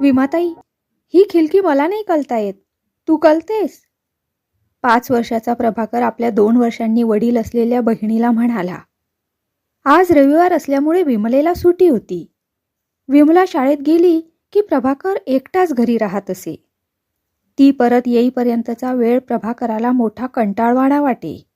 विमाताई ही खिलकी मला नाही कलता येत. तू कलतेस पाच वर्षाचा प्रभाकर आपल्या दोन वर्षांनी वडील असलेल्या बहिणीला म्हणाला आज रविवार असल्यामुळे विमलेला सुटी होती. विमला शाळेत गेली की प्रभाकर एकटाच घरी राहत असे. ती परत येईपर्यंतचा वेळ प्रभाकराला मोठा कंटाळवाणा वाटे.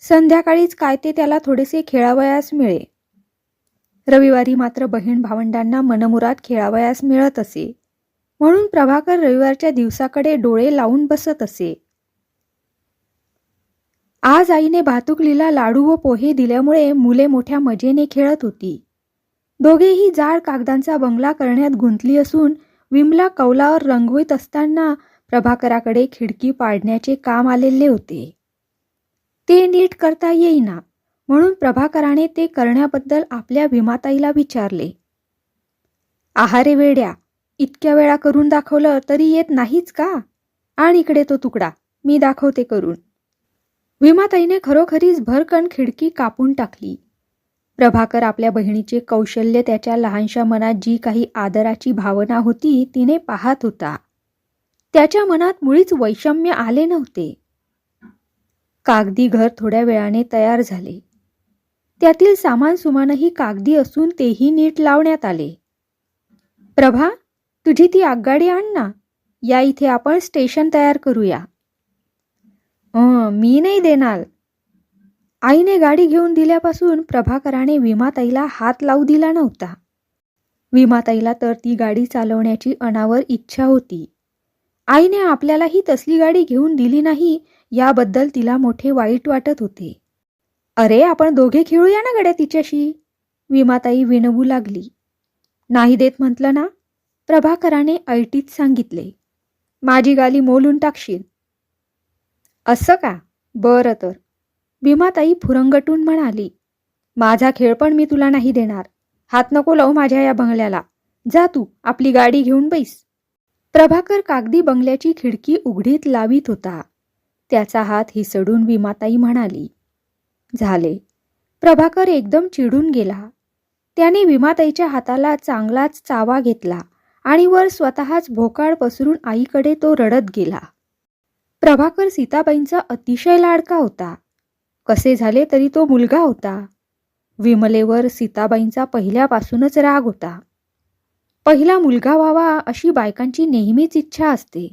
संध्याकाळीच काय ते त्याला थोडेसे खेळावयास मिळे. रविवारी मात्र बहीण भावंडांना मनमुराद खेळावयास मिळत असे. म्हणून प्रभाकर रविवारच्या दिवसाकडे डोळे लावून बसत असे. आज आईने भातुकलीला लाडू व पोहे दिल्यामुळे मुले मोठ्या मजेने खेळत होती. दोघेही जाड कागदांचा बंगला करण्यात गुंतली असून विमला कौलावर रंगवीत असताना प्रभाकराकडे खिडकी पाडण्याचे काम आलेले होते. ते नीट करता येईना. म्हणून प्रभाकराने ते करण्याबद्दल आपल्या विमाताईला विचारले. आहारे वेड्या इतक्या वेळा करून दाखवलं तरी येत नाहीच का? आणि इकडे तो तुकडा मी दाखवते करून. विमाताईने खरोखरीच भरकन खिडकी कापून टाकली. प्रभाकर आपल्या बहिणीचे कौशल्य त्याच्या लहानशा मनात जी काही आदराची भावना होती तिने पाहत होता. त्याच्या मनात मुळीच वैषम्य आले नव्हते. कागदी घर थोड्या वेळाने तयार झाले. त्यातील सामान सुमानही कागदी असून तेही नीट लावण्यात आले. प्रभा तुझी ती आगगाडी आण ना. या इथे आपण स्टेशन तयार करूया. मी नाही देणार. आईने गाडी घेऊन दिल्यापासून प्रभाकराने विमाताईला हात लावू दिला नव्हता. विमाताईला तर ती गाडी चालवण्याची अनावर इच्छा होती. आईने आपल्यालाही तसली गाडी घेऊन दिली नाही याबद्दल तिला मोठे वाईट वाटत होते. अरे आपण दोघे खेळूया ना गड्या तिच्याशी? विमाताई विनवू लागली. नाही देत म्हटलं ना? प्रभाकराने ऐटीत सांगितले. माझी गाली मोलून टाकशील. असं का? बरं तर. भीमाताई फुरंगटून म्हणाली. माझा खेळ पण मी तुला नाही देणार. हात नको लावू माझ्या या बंगल्याला. जा तू आपली गाडी घेऊन बैस. प्रभाकर कागदी बंगल्याची खिडकी उघडीत लावीत होता. त्याचा हात हिसडून विमाताई म्हणाली. झाले. प्रभाकर एकदम चिडून गेला. त्याने विमाताईच्या हाताला चांगलाच चावा घेतला आणि वर स्वतःच भोकाळ पसरून आईकडे तो रडत गेला. प्रभाकर सीताबाईंचा अतिशय लाडका होता. कसे झाले तरी तो मुलगा होता. विमलेवर सीताबाईंचा पहिल्यापासूनच राग होता. पहिला मुलगा व्हावा अशी बायकांची नेहमीच इच्छा असते.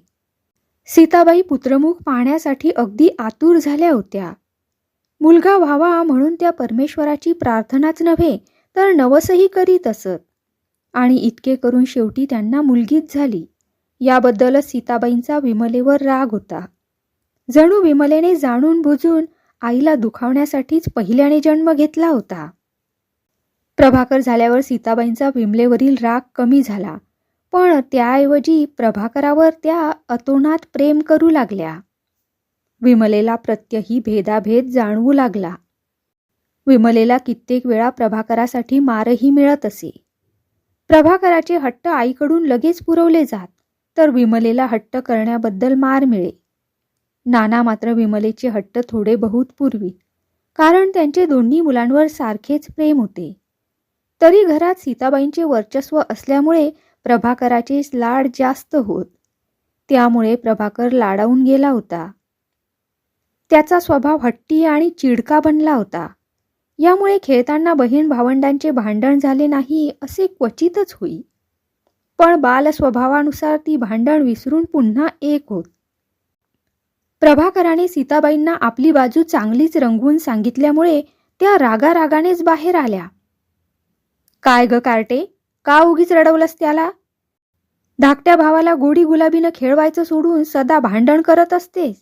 सीताबाई पुत्रमुख पाहण्यासाठी अगदी आतुर झाल्या होत्या. मुलगा व्हावा म्हणून त्या परमेश्वराची प्रार्थनाच नव्हे तर नवसही करीत असत. आणि इतके करून शेवटी त्यांना मुलगीच झाली. याबद्दलच सीताबाईंचा विमलेवर राग होता. जणू विमलेने जाणून बुजून आईला दुखावण्यासाठीच पहिल्याने जन्म घेतला होता. प्रभाकर झाल्यावर सीताबाईंचा विमलेवरील राग कमी झाला. पण त्याऐवजी प्रभाकरावर त्या अतोनात प्रेम करू लागल्या. विमलेला प्रत्यही भेदाभेद जाणवू लागला. विमलेला कित्येक वेळा प्रभाकरासाठी मारही मिळत असे. प्रभाकराचे हट्ट आईकडून लगेच पुरवले जात तर विमलेला हट्ट करण्याबद्दल मार मिळे. नाना मात्र विमलेचे हट्ट थोडे बहुत पूर्वी कारण त्यांचे दोन्ही मुलांवर सारखेच प्रेम होते. तरी घरात सीताबाईंचे वर्चस्व असल्यामुळे प्रभाकराचे लाड जास्त होत. त्यामुळे प्रभाकर लाडावून गेला होता. त्याचा स्वभाव हट्टी आणि चिडका बनला होता. यामुळे खेळताना बहीण भावंडांचे भांडण झाले नाही असे क्वचितच होई. पण बाल स्वभावानुसार ती भांडण विसरून पुन्हा एक होत. प्रभाकराने सीताबाईंना आपली बाजू चांगलीच रंगवून सांगितल्यामुळे त्या रागारागानेच बाहेर आल्या. काय ग कार्टे? का उगीच रडवलंस त्याला? धाकट्या भावाला गोडी गुलाबीनं खेळवायचं सोडून सदा भांडण करत असतेस.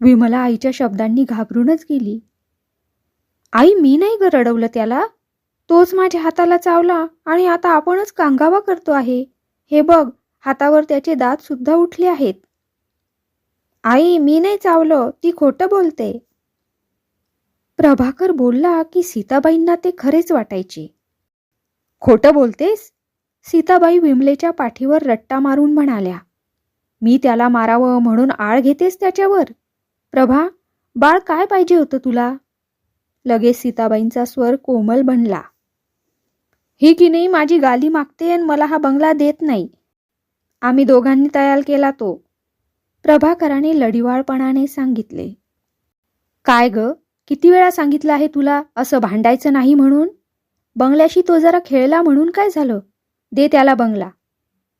विमला आईच्या शब्दांनी घाबरूनच गेली. आई मी नाही ग रडवलं त्याला. तोच माझ्या हाताला चावला आणि आता आपणच कांगावा करतो आहे. हे बघ हातावर त्याचे दात सुद्धा उठले आहेत. आई मी नाही चावलं. ती खोटं बोलते. प्रभाकर बोलला की सीताबाईंना ते खरेच वाटायचे. खोटं बोलतेस? सीताबाई विमलेच्या पाठीवर रट्टा मारून म्हणाल्या. मी त्याला मारावं म्हणून आळ घेतेस त्याच्यावर? प्रभा बाळ काय पाहिजे होतं तुला? लगेच सीताबाईंचा स्वर कोमल बनला. ही की नाही माझी गाली मागते आणि मला हा बंगला देत नाही. आम्ही दोघांनी तयार केला तो. प्रभाकराने लढिवाळपणाने सांगितले. काय ग? किती वेळा सांगितलं आहे तुला असं भांडायचं नाही म्हणून? बंगल्याशी तो जरा खेळला म्हणून काय झालं? दे त्याला बंगला.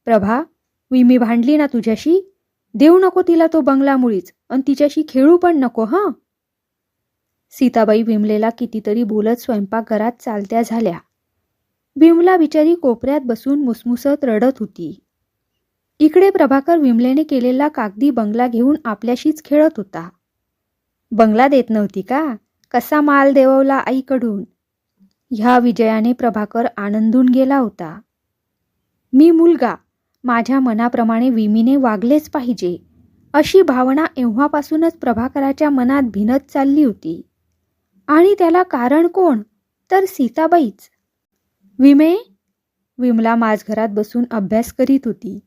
प्रभा मी भांडली ना तुझ्याशी? देऊ नको तिला तो बंगला मुळीच. आणि तिच्याशी खेळू पण नको हं? सीताबाई विमलेला कितीतरी बोलत स्वयंपाकघरात चालत्या झाल्या. विमला बिचारी कोपऱ्यात बसून मुसमुसत रडत होती. इकडे प्रभाकर विमलेने केलेला कागदी बंगला घेऊन आपल्याशीच खेळत होता. बंगला देत नव्हती का? कसा माल देववला आईकडून? ह्या विजयाने प्रभाकर आनंदून गेला होता. मी मुलगा. माझ्या मनाप्रमाणे विमीने वागलेच पाहिजे. अशी भावना एव्हापासूनच प्रभाकराच्या मनात भिनत चालली होती. आणि त्याला कारण कोण? तर सीताबाईच. विमे? विमला माझघरात बसून अभ्यास करीत होती.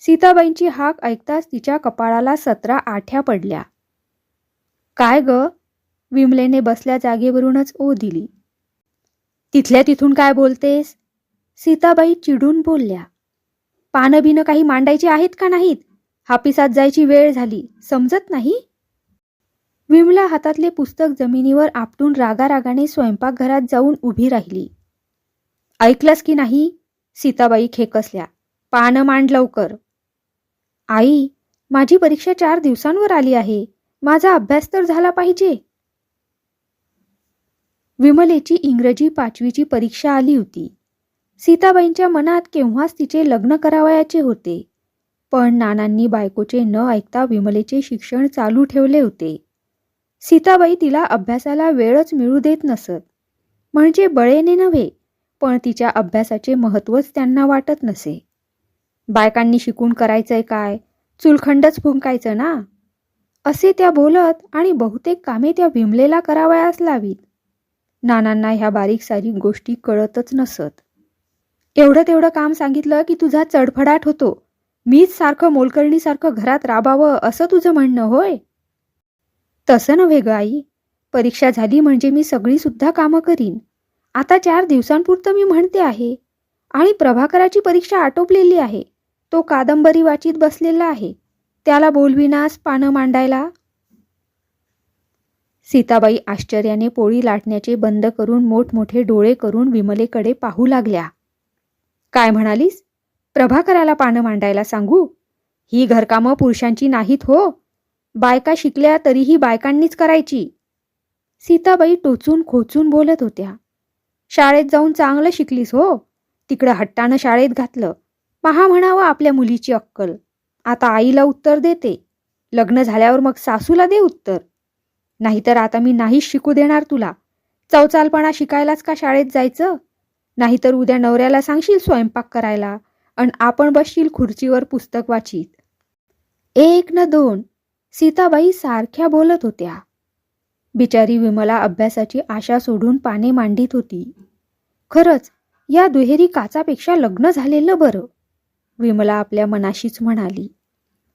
सीताबाईंची हाक ऐकताच तिच्या कपाळाला सतरा आठ्या पडल्या. काय ग? विमलेने बसल्या जागेवरूनच ओ दिली. तिथल्या तिथून काय बोलतेस? सीताबाई चिडून बोलल्या. पानं बिनं काही मांडायची आहेत का नाहीत? हापिसात जायची वेळ झाली. समजत नाही? विमला हातातले पुस्तक जमिनीवर आपटून रागारागाने स्वयंपाकघरात जाऊन उभी राहिली. ऐकलंस की नाही? सीताबाई खेकसल्या. पानं मांड लवकर. आई माझी परीक्षा चार दिवसांवर आली आहे. माझा अभ्यास तर झाला पाहिजे. विमलेची इंग्रजी पाचवीची परीक्षा आली होती. सीताबाईंच्या मनात केव्हाच तिचे लग्न करावयाचे होते. पण नानांनी बायकोचे न ऐकता विमलेचे शिक्षण चालू ठेवले होते. सीताबाई तिला अभ्यासाला वेळच मिळू देत नसत. म्हणजे बळेने नव्हे पण तिच्या अभ्यासाचे महत्त्वच त्यांना वाटत नसे. बायकांनी शिकून करायचंय काय? चुलखंडच फुंकायचं ना? असे त्या बोलत आणि बहुतेक कामे त्या विमलेला करावयास लावीत. नानांना ह्या बारीक सारीक गोष्टी कळतच नसत. एवढं तेवढं काम सांगितलं की तुझा चडफडाट होतो. मीच सारखं मोलकर्णीसारखं घरात राबावं असं तुझं म्हणणं होय? तसं नव्हे ग आई. परीक्षा झाली म्हणजे मी सगळी सुद्धा कामं करीन. आता चार दिवसांपुरतं मी म्हणते आहे. आणि प्रभाकराची परीक्षा आटोपलेली आहे. तो कादंबरी वाचित बसलेला आहे. त्याला बोलविनास पानं मांडायला? सीताबाई आश्चर्याने पोळी लाटण्याचे बंद करून मोठमोठे डोळे करून विमलेकडे पाहू लागल्या. काय म्हणालीस? प्रभाकराला पानं मांडायला सांगू? ही घरकामं पुरुषांची नाहीत हो. बायका शिकल्या तरीही बायकांनीच करायची. सीताबाई टोचून खोचून बोलत होत्या. शाळेत जाऊन चांगलं शिकलीस हो. तिकडं हट्टानं शाळेत घातलं. पहा म्हणावं आपल्या मुलीची अक्कल. आता आईला उत्तर देते. लग्न झाल्यावर मग सासूला दे उत्तर. नाहीतर आता मी नाहीच शिकू देणार तुला. चौचालपणा शिकायलाच का शाळेत जायचं? नाहीतर उद्या नवऱ्याला सांगशील स्वयंपाक करायला? आणि आपण बसशील खुर्चीवर पुस्तक वाचित. एक न दोन सीताबाई सारख्या बोलत होत्या. बिचारी विमला अभ्यासाची आशा सोडून पाने मांडीत होती. खरंच या दुहेरी काचापेक्षा लग्न झालेलं बरं विमला आपल्या मनाशीच म्हणाली.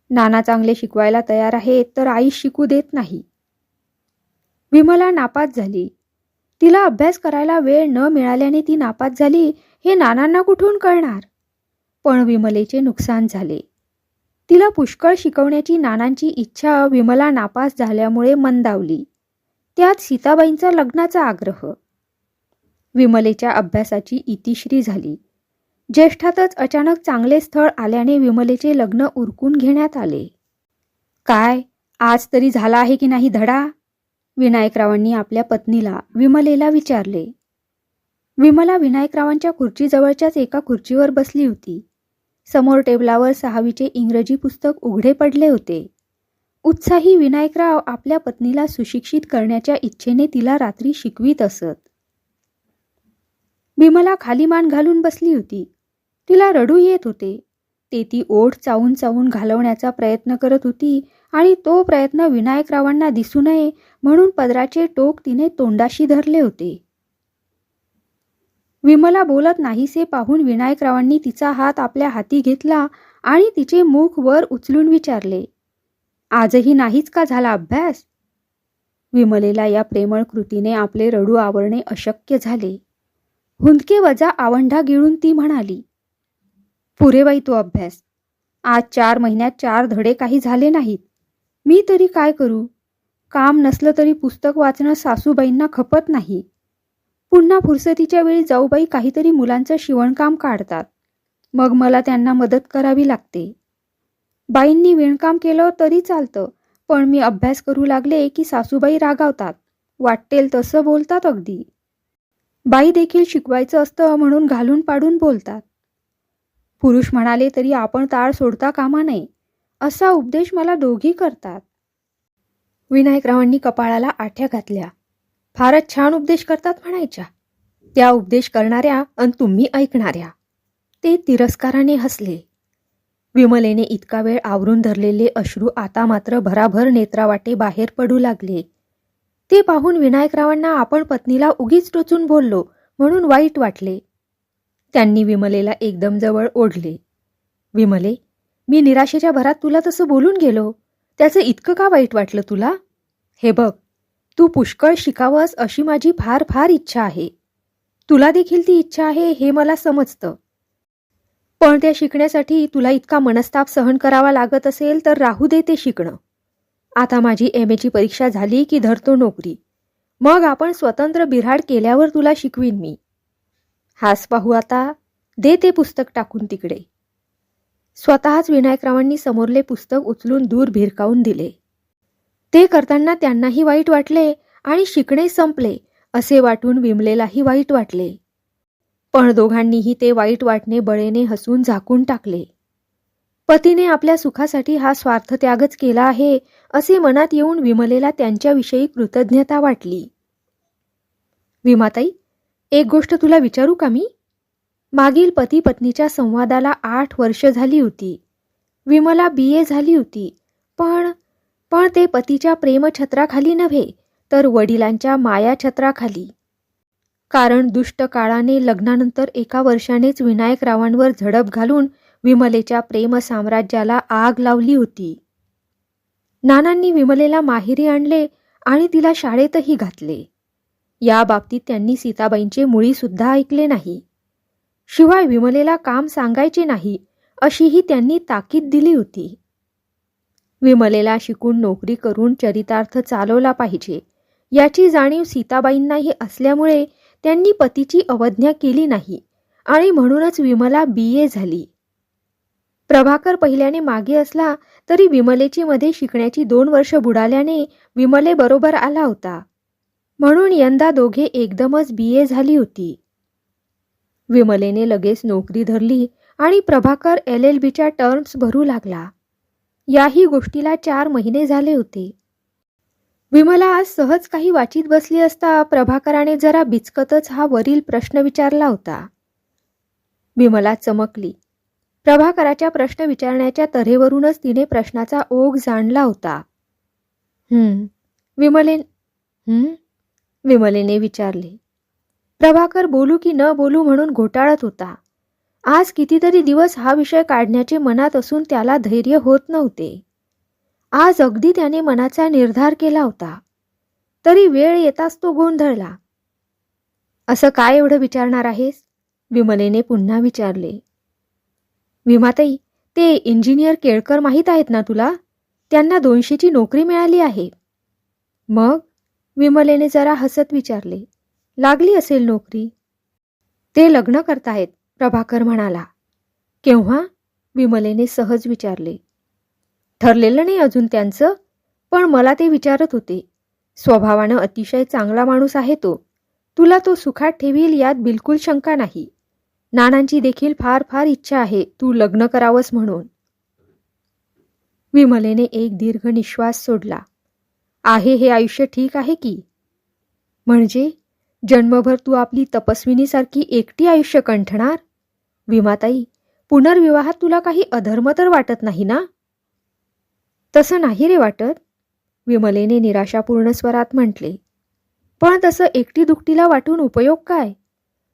नाना चांगले शिकवायला तयार आहेत तर आई शिकू देत नाही. विमला नापास झाली. तिला अभ्यास करायला वेळ न मिळाल्याने ती नापास झाली हे नानांना कुठून कळणार? पण विमलेचे नुकसान झाले. तिला पुष्कळ शिकवण्याची नानांची इच्छा विमला नापास झाल्यामुळे मंदावली. त्यात सीताबाईंचा लग्नाचा आग्रह. विमलेच्या अभ्यासाची इतिश्री झाली. ज्येष्ठातच अचानक चांगले स्थळ आल्याने विमलेचे लग्न उरकून घेण्यात आले. काय? आज तरी झाला आहे की नाही धडा? विनायकरावांनी आपल्या पत्नीला विमलेला विचारले. विमला विनायकरावांच्या खुर्चीजवळच्याच एका खुर्चीवर बसली होती. समोर टेबलावर सहावीचे इंग्रजी पुस्तक उघडे पडले होते. उत्साही विनायकराव आपल्या पत्नीला सुशिक्षित करण्याच्या इच्छेने तिला रात्री शिकवीत असत. विमला खाली मान घालून बसली होती. तिला रडू येत होते. ते ती ओठ चावून चावून घालवण्याचा प्रयत्न करत होती आणि तो प्रयत्न विनायकरावांना दिसू नये म्हणून पदराचे टोक तिने तोंडाशी धरले होते. विमला बोलत नाहीसे पाहून विनायकरावांनी तिचा हात आपल्या हाती घेतला आणि तिचे मुख वर उचलून विचारले आजही नाहीच का झाला अभ्यास? विमलेला या प्रेमळ कृतीने आपले रडू आवरणे अशक्य झाले. हुंदके वजा आवंढा गिळून ती म्हणाली पुरे बाई तो अभ्यास. आज चार महिन्यात चार धडे काही झाले नाहीत. मी तरी काय करू? काम नसलं तरी पुस्तक वाचणं सासूबाईंना खपत नाही. पुन्हा फुरसतीच्या वेळी जाऊबाई काहीतरी मुलांचं शिवणकाम काढतात. मग मला त्यांना मदत करावी लागते. बाईंनी विणकाम केलं तरी चालतं पण मी अभ्यास करू लागले की सासूबाई रागावतात. वाटेल तसं बोलतात अगदी. बाई देखील शिकवायचं असतं म्हणून घालून पाडून बोलतात. पुरुष म्हणाले तरी आपण ताळ सोडता कामा नये असा उपदेश मला दोघी करतात. विनायकरावांनी कपाळाला आठ्या घातल्या. फारच छान उपदेश करतात म्हणायच्या. त्या उपदेश करणाऱ्या आणि तुम्ही ऐकणाऱ्या. ते तिरस्काराने हसले. विमलेने इतका वेळ आवरून धरलेले अश्रू आता मात्र भराभर नेत्रावाटे बाहेर पडू लागले. ते पाहून विनायकरावांना आपण पत्नीला उगीच टोचून बोललो म्हणून वाईट वाटले. त्यांनी विमलेला एकदम जवळ ओढले. विमले मी निराशेच्या भरात तुला तसं बोलून गेलो. त्याचं इतकं का वाईट वाटलं तुला? हे बघ तू पुष्कळ शिकावंस अशी माझी फार फार इच्छा आहे. तुला देखील ती इच्छा आहे हे मला समजतं. पण त्या शिकण्यासाठी तुला इतका मनस्ताप सहन करावा लागत असेल तर राहू दे ते शिकणं. आता माझी एम एची परीक्षा झाली की धरतो नोकरी. मग आपण स्वतंत्र बिऱ्हाड केल्यावर तुला शिकवीन मी. हास पाहू आता. दे ते पुस्तक टाकून तिकडे. स्वतःच विनायकरावांनी समोरले पुस्तक उचलून दूर भिरकावून दिले. ते करताना त्यांनाही वाईट वाटले आणि शिकणे संपले असे वाटून विमलेलाही वाईट वाटले. पण दोघांनीही ते वाईट वाटणे बळेने हसून झाकून टाकले. पतीने आपल्या सुखासाठी हा स्वार्थत्यागच केला आहे असे मनात येऊन विमलेला त्यांच्याविषयी कृतज्ञता वाटली. विमाताई एक गोष्ट तुला विचारू का मी? मागील पती पत्नीच्या संवादाला आठ वर्ष झाली होती. विमला बी. ए. झाली होती पण पण ते पतीच्या प्रेमछत्राखाली नव्हे तर वडिलांच्या मायाछत्राखाली. कारण दुष्ट काळाने लग्नानंतर एका वर्षानेच विनायकरावांवर झडप घालून विमलेच्या प्रेम साम्राज्याला आग लावली होती. नानांनी विमलेला माहेरी आणले आणि तिला शाळेतही घातले. या बाबतीत त्यांनी सीताबाईंचे मुळीसुद्धा ऐकले नाही. शिवाय विमलेला काम सांगायचे नाही अशीही त्यांनी ताकीद दिली होती. विमलेला शिकून नोकरी करून चरितार्थ चालवला पाहिजे. याची जाणीव सीताबाईंनाही असल्यामुळे त्यांनी पतीची अवज्ञा केली नाही आणि म्हणूनच विमला बी ए झाली. प्रभाकर पहिल्याने मागे असला तरी विमलेची मध्ये शिकण्याची दोन वर्ष बुडाल्याने विमले बरोबर आला होता. म्हणून यंदा दोघे एकदमच बी ए झाली होती. विमलेने लगेच नोकरी धरली आणि प्रभाकर एल एल बीच्या टर्म्स भरू लागला. याही गोष्टीला चार महिने झाले होते. विमला आज सहज काही वाचित बसली असता प्रभाकराने जरा बिचकतच हा वरील प्रश्न विचारला होता. विमला चमकली. प्रभाकराच्या प्रश्न विचारण्याच्या तऱ्हेवरूनच तिने प्रश्नाचा ओघ जाणला होता. हम्म विमले हम्म? विमलेने विचारले. प्रभाकर बोलू की न बोलू म्हणून घोटाळत होता. आज कितीतरी दिवस हा विषय काढण्याचे मनात असून त्याला धैर्य होत नव्हते. आज अगदी त्याने मनाचा निर्धार केला होता. तरी वेळ येताच तो गोंधळला. असं काय एवढं विचारणार आहेस? विमलेने पुन्हा विचारले. विमाताई ते इंजिनियर केळकर माहीत आहेत ना तुला? त्यांना दोनशेची नोकरी मिळाली आहे. मग? विमलेने जरा हसत विचारले. लागली असेल नोकरी? ते लग्न करतायत प्रभाकर म्हणाला केव्हा? विमलेने सहज विचारले. ठरलेलं नाही अजून त्यांचं पण मला ते विचारत होते. स्वभावानं अतिशय चांगला माणूस आहे तो. तुला तो सुखात ठेवील यात बिलकुल शंका नाही. नानांची देखील फार फार इच्छा आहे तू लग्न करावंस म्हणून. विमलेने एक दीर्घ निश्वास सोडला. आहे हे आयुष्य ठीक आहे की? म्हणजे? जन्मभर तू आपली तपस्विनीसारखी एकटी आयुष्य कंठणार? विमाताई पुनर्विवाहात तुला काही अधर्म तर वाटत नाही ना? तसं नाही रे वाटत विमलेने निराशापूर्ण स्वरात म्हटले. पण तसं एकटी दुकटीला वाटून उपयोग काय?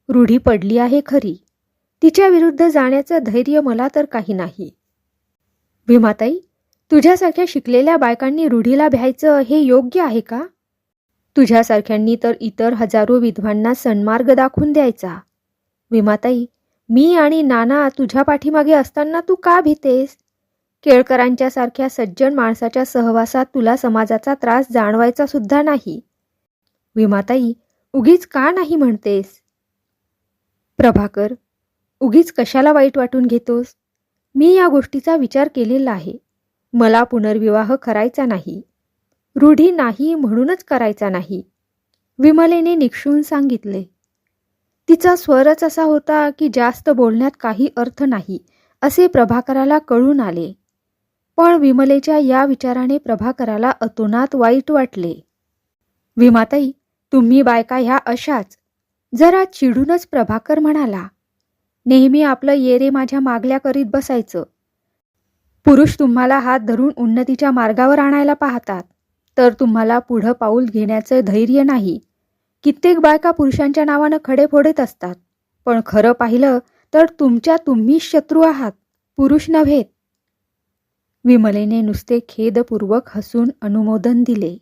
रूढी पडली आहे खरी. तिच्या विरुद्ध जाण्याचं धैर्य मला तर काही नाही. भीमाताई तुझ्यासारख्या शिकलेल्या बायकांनी रूढीला भ्यायचं हे योग्य आहे का? तुझ्यासारख्यांनी तर इतर हजारो विधवांना सन्मार्ग दाखवून द्यायचा. विमाताई मी आणि नाना तुझ्या पाठीमागे असताना तू का भीतेस? केळकरांच्या सारख्या सज्जन माणसाच्या सहवासात तुला समाजाचा त्रास जाणवायचा सुद्धा नाही. विमाताई उगीच का नाही म्हणतेस? प्रभाकर उगीच कशाला वाईट वाटून घेतोस? मी या गोष्टीचा विचार केलेला आहे. मला पुनर्विवाह करायचा नाही. रूढी नाही म्हणूनच करायचा नाही. विमलेने निक्षून सांगितले. तिचा स्वरच असा होता की जास्त बोलण्यात काही अर्थ नाही असे प्रभाकराला कळून आले. पण विमलेच्या या विचाराने प्रभाकराला अतोनात वाईट वाटले. विमाताई तुम्ही बायका ह्या अशाच. जरा चिडूनच प्रभाकर म्हणाला नेहमी आपलं येरे माझ्या मागल्या करीत बसायचं. पुरुष तुम्हाला हात धरून उन्नतीच्या मार्गावर आणायला पाहतात तर तुम्हाला पुढं पाऊल घेण्याचं धैर्य नाही. कित्येक बायका पुरुषांच्या नावानं खडे फोडत असतात. पण खरं पाहिलं तर तुमच्या तुम्हीच शत्रू आहात पुरुष नव्हेत विमलेने नुसते खेदपूर्वक हसून अनुमोदन दिले.